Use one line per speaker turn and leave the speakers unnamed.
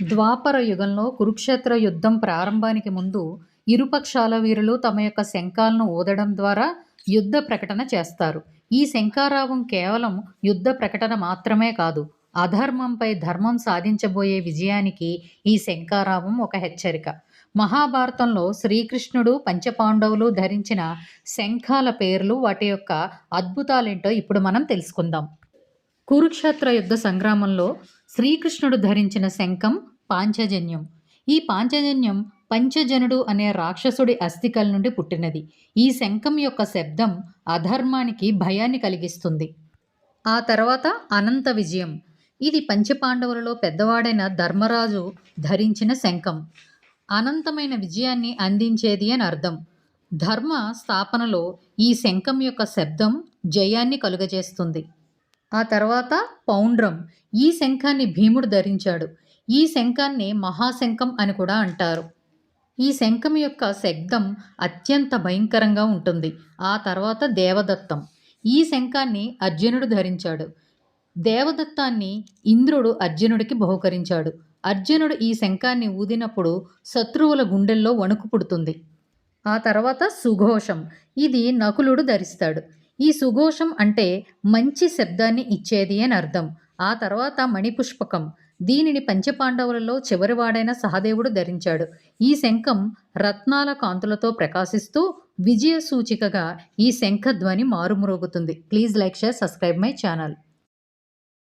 ద్వాపర యుగంలో కురుక్షేత్ర యుద్ధం ప్రారంభానికి ముందు ఇరుపక్షాల వీరులు తమ యొక్క శంఖాలను ఊదడం ద్వారా యుద్ధ ప్రకటన చేస్తారు. ఈ శంఖారావం కేవలం యుద్ధ ప్రకటన మాత్రమే కాదు అధర్మంపై ధర్మం సాధించబోయే విజయానికి ఈ శంఖారావం ఒక హెచ్చరిక. మహాభారతంలో శ్రీకృష్ణుడు పంచపాండవులు ధరించిన శంఖాల పేర్లు వాటి యొక్క అద్భుతాలేంటో ఇప్పుడు మనం తెలుసుకుందాం. కురుక్షేత్ర యుద్ధ సంగ్రామంలో శ్రీకృష్ణుడు ధరించిన శంఖం పాంచజన్యం. ఈ పాంచజన్యం పంచజనుడు అనే రాక్షసుడి అస్థికల నుండి పుట్టినది. ఈ శంఖం యొక్క శబ్దం అధర్మానికి భయాన్ని కలిగిస్తుంది. ఆ తర్వాత అనంత విజయం. ఇది పంచపాండవులలో పెద్దవాడైన ధర్మరాజు ధరించిన శంఖం. అనంతమైన విజయాన్ని అందించేది అని అర్థం. ధర్మ స్థాపనలో ఈ శంఖం యొక్క శబ్దం జయాన్ని కలుగజేస్తుంది. ఆ తర్వాత పౌండ్రం. ఈ శంఖాన్ని భీముడు ధరించాడు. ఈ శంఖాన్ని మహాశంఖం అని కూడా అంటారు. ఈ శంఖం యొక్క శబ్దం అత్యంత భయంకరంగా ఉంటుంది. ఆ తర్వాత దేవదత్తం. ఈ శంఖాన్ని అర్జునుడు ధరించాడు. దేవదత్తాన్ని ఇంద్రుడు అర్జునుడికి బహుకరించాడు. అర్జునుడు ఈ శంఖాన్ని ఊదినప్పుడు శత్రువుల గుండెల్లో వణుకు పుడుతుంది. ఆ తర్వాత సుఘోషం. ఇది నకులుడు ధరిస్తాడు. ఈ సుఘోషం అంటే మంచి శబ్దాన్ని ఇచ్చేది అని అర్థం. ఆ తర్వాత మణిపుష్పకం. దీనిని పంచపాండవులలో చివరివాడైన సహదేవుడు ధరించాడు. ఈ శంఖం రత్నాల కాంతులతో ప్రకాశిస్తూ విజయ సూచికగా ఈ శంఖ ధ్వని మారుమ్రోగుతుంది. Please like share subscribe my channel.